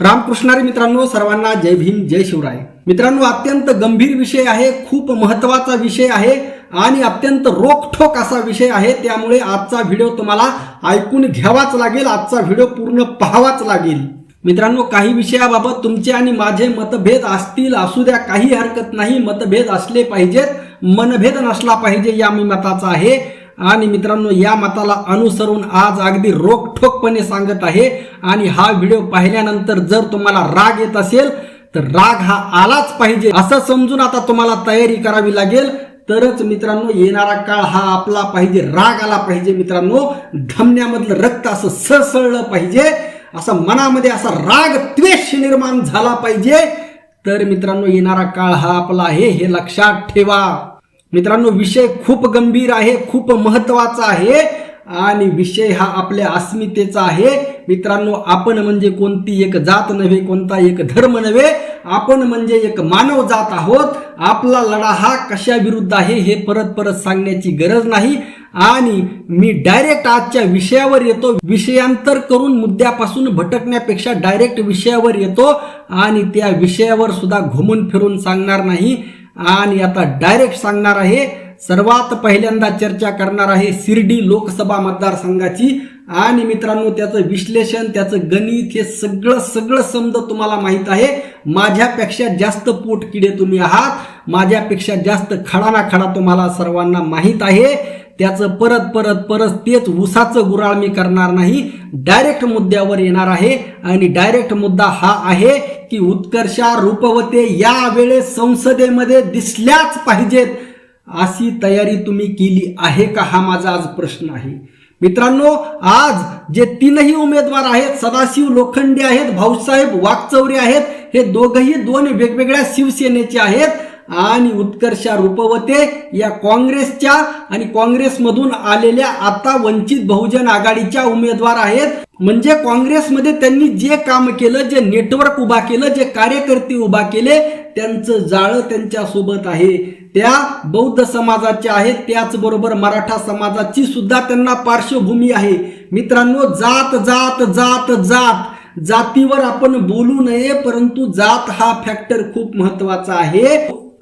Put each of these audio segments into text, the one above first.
रामकृष्णारी मित्रांनो सर्वांना जय भीम जय शिवराय. मित्रांनो अत्यंत गंभीर विषय आहे खूप महत्त्वाचा विषय आहे आणि अत्यंत रोखठोक असा विषय आहे. त्यामुळे आजचा व्हिडिओ तुम्हाला ऐकून घ्यावाच लागेल आजचा व्हिडिओ पूर्ण पाहावाच लागेल. मित्रांनो काही विषयाबाबत तुमचे आणि माझे मतभेद असतील असू द्या काही हरकत नाही मतभेद असले पाहिजेत मनभेद नसला पाहिजे या मी मताचा आहे. आणि मित्रांनो या मताला अनुसरून आज अगदी रोखठोकपणे सांगत आहे. आणि हा व्हिडिओ पाहिल्यानंतर जर तुम्हाला राग येत असेल तर राग हा आलाच पाहिजे. असं समजून आता तुम्हाला तयारी करावी लागेल. तरच मित्रांनो येणारा काळ हा आपला पाहिजे राग आला पाहिजे मित्रांनो. धमन्यामधलं रक्त असं सळसळलं पाहिजे. असं मनामध्ये असा राग द्वेष निर्माण झाला पाहिजे. तर मित्रांनो येणारा काळ हा आपला आहे हे लक्षात ठेवा. मित्रांनो विषय खूप गंभीर आहे खूप महत्त्वाचा आहे आणि विषय हा आपल्या अस्मितेचा आहे. मित्रांनो आपण म्हणजे कोणती एक जात नव्हे कोणता एक धर्म नव्हे आपण म्हणजे एक मानव जात आहोत. आपला लढा हा कशा विरुद्ध आहे हे परत परत सांगण्याची गरज नाही. आणि मी डायरेक्ट आजच्या विषयावर येतो. विषयांतर करून मुद्द्यापासून भटकण्यापेक्षा डायरेक्ट विषयावर येतो. आणि त्या विषयावर सुद्धा घुमून फिरून सांगणार नाही. आणि आता डायरेक्ट सांगणार आहे सर्वात पहिल्यांदा चर्चा करणार आहे शिर्डी लोकसभा मतदारसंघाची. आणि मित्रांनो त्याचं विश्लेषण त्याचं गणित हे सगळं सगळं समज तुम्हाला माहीत आहे. माझ्यापेक्षा जास्त पोटकिडे तुम्ही आहात. माझ्यापेक्षा जास्त खडा ना खडा तुम्हाला सर्वांना माहीत आहे. त्याचं परत परत परत तेच उसाचं गुराळ मी करणार नाही. डायरेक्ट मुद्द्यावर येणार आहे आणि डायरेक्ट मुद्दा हा आहे की उत्कर्षा रूपवते या वेळेस संसदेमध्ये दिसल्याच पाहिजेत अशी तयारी तुम्ही केली आहे का? हा माझा आज प्रश्न आहे. मित्रांनो आज जे तीनही उमेदवार आहेत सदाशिव लोखंडे आहेत भाऊसाहेब वाकचौरे आहेत हे दोघही दोन वेगवेगळ्या शिवसेनेचे आहेत. आणि उत्कर्षा रूपवते या काँग्रेसच्या. आणि काँग्रेसमधून आलेल्या आता वंचित बहुजन आघाडीच्या उमेदवार आहेत. म्हणजे काँग्रेसमध्ये त्यांनी जे काम केलं जे नेटवर्क उभा केलं जे कार्यकर्ते उभा केले त्यांचं जाळं त्यांच्यासोबत आहे. त्या बौद्ध समाजाच्या आहेत. त्याचबरोबर मराठा समाजाची सुद्धा त्यांना पार्श्वभूमी आहे. मित्रांनो जात जात जात जात. जातीवर आपण बोलू नये परंतु जात हा फॅक्टर खूप महत्त्वाचा आहे.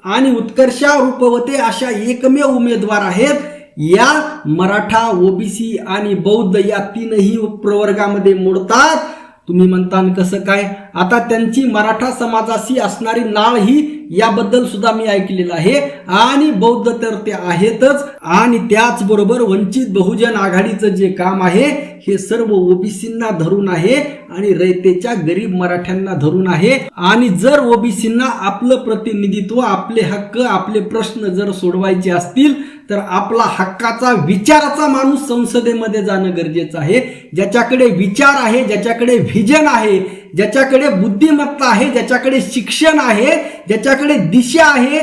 आणि उत्कर्षा रूपवते अशा एकमेव उमेदवार आहेत. या मराठा ओबीसी आणि बौद्ध या तीनही प्रवर्गामध्ये मोडतात. तुम्ही म्हणता कसं काय? आता त्यांची मराठा समाजाशी असणारी नाळ ही याबद्दल सुद्धा मी ऐकलेलं आहे. आणि बौद्ध तर ते आहेतच. आणि त्याचबरोबर वंचित बहुजन आघाडीचं जे काम आहे हे सर्व ओबीसींना धरून आहे आणि रयतेच्या गरीब मराठ्यांना धरून आहे. आणि जर ओबीसींना आपलं प्रतिनिधित्व आपले हक्क आपले प्रश्न जर सोडवायचे असतील तर आपला हक्काचा विचाराचा माणूस संसदेमध्ये जाणं गरजेचं आहे. ज्याच्याकडे विचार आहे ज्याच्याकडे व्हिजन आहे ज्याच्याकडे बुद्धिमत्ता आहे ज्याच्याकडे शिक्षण आहे ज्याच्याकडे दिशा आहे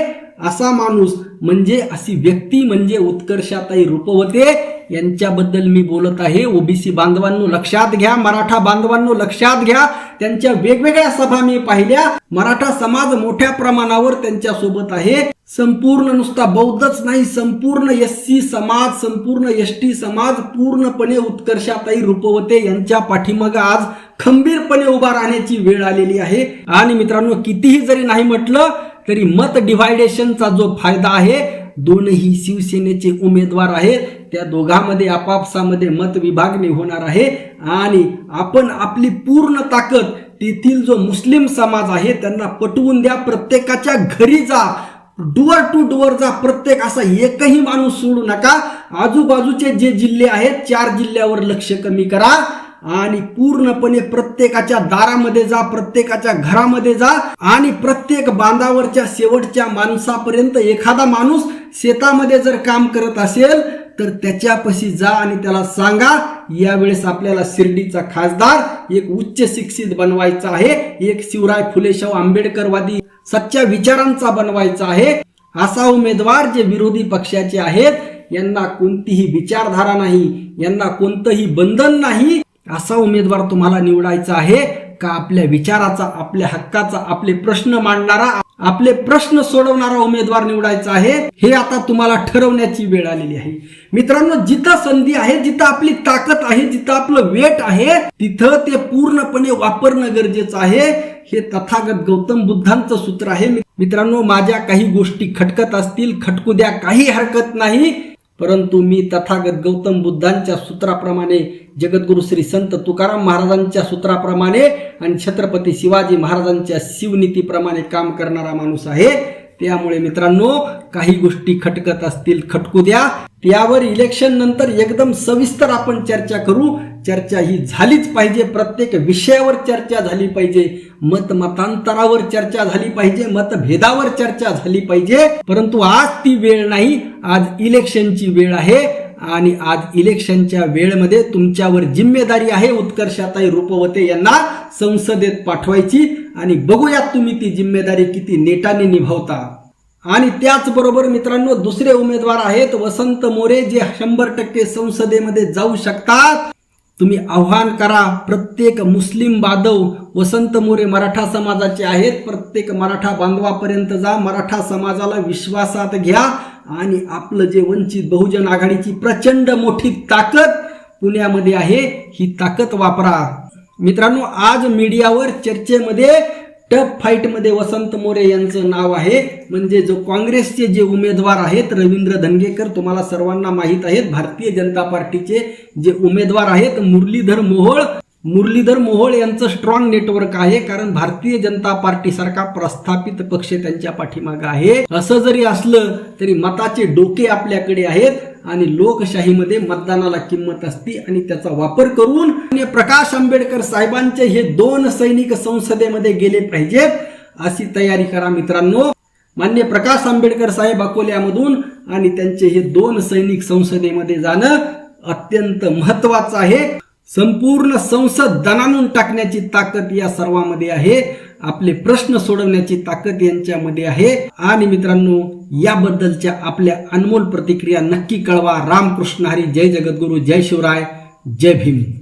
असा माणूस म्हणजे अशी व्यक्ती म्हणजे उत्कर्षाताई रूपवते. यांच्याबद्दल मी बोलत आहे. ओबीसी बांधवांनो लक्षात घ्या. मराठा बांधवांनो लक्षात घ्या. त्यांच्या वेगवेगळ्या सभा मी पाहिल्या. मराठा समाज मोठ्या प्रमाणावर त्यांच्यासोबत आहे. संपूर्ण नुसता बौद्धच नाही संपूर्ण एस सी समाज संपूर्ण एस टी समाज पूर्णपणे उत्कर्षाताई रुपवते. यांच्या पाठीमाग आज खंबीरपणे उभा राहण्याची वेळ आलेली आहे. आणि मित्रांनो कितीही जरी नाही म्हटलं तरी मत डिव्हायडेशनचा जो फायदा आहे दोनही शिवसेनेचे उमेदवार आहेत. त्या दोघांमध्ये आपापसामध्ये मतविभागणी होणार आहे आणि आपण आपली पूर्ण ताकद तेथील जो मुस्लिम समाज आहे त्यांना पटवून द्या. प्रत्येकाच्या घरी जा. डुअर टू डुअर जा. प्रत्येक असा एकही माणूस सोडू नका. आजूबाजूचे जे जिल्हे आहेत चार जिल्ह्यावर लक्ष कमी करा आणि पूर्णपणे प्रत्येकाच्या दारामध्ये जा प्रत्येकाच्या घरामध्ये जा आणि प्रत्येक बांधावरच्या शेवटच्या माणसापर्यंत एखादा माणूस शेतामध्ये जर काम करत असेल तर त्याच्यापाशी जा आणि त्याला सांगा यावेळेस आपल्याला शिर्डीचा खासदार एक उच्च शिक्षित बनवायचा आहे एक शिवराय फुलेशाह आंबेडकरवादी सच्च्या विचारांचा बनवायचा आहे असा उमेदवार जे विरोधी पक्षाचे आहेत यांना कोणतीही विचारधारा नाही यांना कोणतंही बंधन नाही असा उमेदवार तुम्हाला निवडायचा आहे. का आपल्या विचाराचा आपल्या हक्काचा आपले प्रश्न मांडणारा आपले प्रश्न सोडवणारा उमेदवार निवडायचा आहे हे आता तुम्हाला ठरवण्याची वेळ आलेली आहे. मित्रांनो जिथं संधी आहे जिथं आपली ताकद आहे जिथं आपलं वेट आहे तिथं ते पूर्णपणे वापरणं गरजेचं आहे. हे तथागत गौतम बुद्धांचं सूत्र आहे. मित्रांनो माझ्या काही गोष्टी खटकत असतील खटकू द्या काही हरकत नाही परंतु मी तथागत गौतम बुद्धांच्या सूत्राप्रमाणे जगद्गुरु श्री संत तुकाराम महाराजांच्या सूत्राप्रमाणे आणि छत्रपती शिवाजी महाराजांच्या शिवनीतीप्रमाणे काम करणारा माणूस आहे. त्यामुळे मित्रांनो काही गोष्टी खटकत असतील खटकू द्या. त्यावर इलेक्शन नंतर एकदम सविस्तर आपण चर्चा करू. चर्चा ही झालीच पाहिजे. प्रत्येक विषयावर चर्चा झाली पाहिजे. मत मतांतरावर चर्चा झाली पाहिजे. मतभेदावर चर्चा झाली पाहिजे. परंतु आज ती वेळ नाही. आज इलेक्शनची वेळ आहे. आणि आज इलेक्शनच्या वेळेमध्ये तुमच्यावर जिम्मेदारी आहे उत्कर्षाताई रूपवते यांना संसदेत पाठवायची. आणि बघूयात तुम्ही ती जिम्मेदारी किती नेटाने निभावता. आणि त्याचबरोबर मित्रांनो दुसरे उमेदवार आहेत वसंत मोरे जे शंभर टक्के संसदेमध्ये जाऊ शकतात. तुम्ही आव्हान करा प्रत्येक मुस्लिम बांधव वसंत मोरे मराठा समाजाचे आहेत. प्रत्येक मराठा बांधवापर्यंत जा मराठा समाजाला विश्वासात घ्या. आणि आपलं जे वंचित बहुजन आघाडीची प्रचंड मोठी ताकद पुण्यामध्ये आहे ही ताकद वापरा. मित्रांनो आज मीडियावर चर्चेमध्ये टफ फाईटमध्ये वसंत मोरे यांचं नाव आहे. म्हणजे जो काँग्रेसचे जे उमेदवार आहेत रवींद्र धनगेकर तुम्हाला सर्वांना माहीत आहेत भारतीय जनता पार्टीचे जे उमेदवार आहेत मुरलीधर मोहोळ मुरलीधर मोहोळ यांचं स्ट्रॉंग नेटवर्क आहे कारण भारतीय जनता पार्टी सारखा प्रस्थापित पक्ष त्यांच्या पाठीमागे आहे. असं जरी असलं तरी मताचे डोके आपल्याकडे आहेत आणि लोकशाहीमध्ये मतदानाला किंमत असते आणि त्याचा वापर करून प्रकाश आंबेडकर साहेबांचे हे दोन सैनिक संसदेमध्ये गेले पाहिजेत अशी तयारी करा मित्रांनो. मान्य प्रकाश आंबेडकर साहेब अकोल्यामधून आणि त्यांचे हे दोन सैनिक संसदेमध्ये जाणं अत्यंत महत्वाचं आहे. संपूर्ण संसद दणानून टाकण्याची ताकद या सर्वांमध्ये आहे. आपले प्रश्न सोडवण्याची ताकद यांच्यामध्ये आहे. आणि मित्रांनो याबद्दलच्या आपल्या अनमोल प्रतिक्रिया नक्की कळवा. रामकृष्ण हरी. जय जगद्गुरु. जय शिवराय. जय भीम.